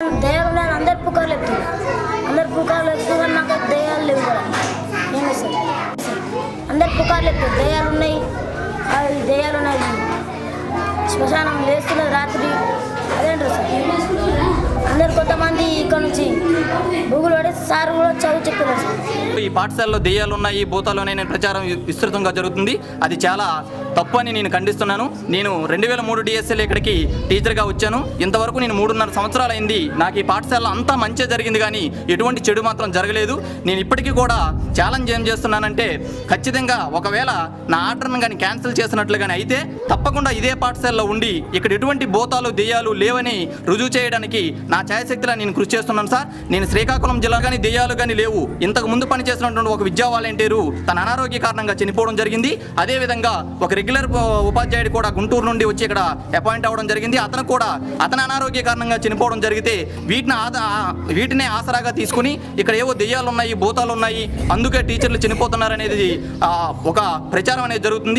దయ్యాలు ఉన్నాయని అందరు పుకార్లు చెప్తారు అందరు పుకార్లు చెప్తారు నాకు దయ్యాలు లేవు కూడా నేను సార్ అందరు పుకార్లు చెప్తారు దయ్యాలు ఉన్నాయి. అవి దయ్యాలు ఉన్నాయి. శ్మశానం లేస్తున్నది రాత్రి. అదేంటారు సార్? అందరు కొంతమంది ఇక్కడ నుంచి గూగుల్ పడి సార్ కూడా చదువు చెప్తున్నారు సార్. ఈ పాఠశాలలో దెయ్యాలు ఉన్నాయి భూతాలు ఉన్నాయి అనే ప్రచారం విస్తృతంగా జరుగుతుంది. అది చాలా తప్పు అని నేను ఖండిస్తున్నాను. నేను రెండు వేల మూడు డిఎస్ఎల్ ఇక్కడికి టీచర్గా వచ్చాను. ఇంతవరకు నేను మూడున్నర సంవత్సరాలైంది. నాకు ఈ పాఠశాలలో అంతా మంచి జరిగింది కానీ ఎటువంటి చెడు మాత్రం జరగలేదు. నేను ఇప్పటికీ కూడా ఛాలెంజ్ ఏం చేస్తున్నానంటే ఖచ్చితంగా ఒకవేళ నా ఆర్డర్ను కానీ క్యాన్సిల్ చేసినట్లు కానీ అయితే తప్పకుండా ఇదే పాఠశాలలో ఉండి ఇక్కడ ఎటువంటి భూతాలు దెయ్యాలు లేవని రుజువు చేయడానికి నా ఛాయశక్తిలా నేను కృషి చేస్తున్నాను సార్. నేను శ్రీకాకుళం జిల్లా కానీ దెయ్యాలు కానీ లేవు. ఇంతకు ముందు పనిచేసినటువంటి ఒక విద్యా వాలంటీరు తన అనారోగ్య కారణంగా చనిపోవడం జరిగింది. అదేవిధంగా ఒక రెగ్యులర్ ఉపాధ్యాయుడు కూడా గుంటూరు నుండి వచ్చి ఇక్కడ అపాయింట్ అవ్వడం జరిగింది. అతను కూడా అతని అనారోగ్య కారణంగా చనిపోవడం జరిగితే వీటిని వీటినే ఆసరాగా తీసుకుని ఇక్కడ ఏవో దెయ్యాలు ఉన్నాయి భూతాలు ఉన్నాయి అందుకే టీచర్లు చనిపోతున్నారనేది అనేది ఒక ప్రచారం అనేది జరుగుతుంది.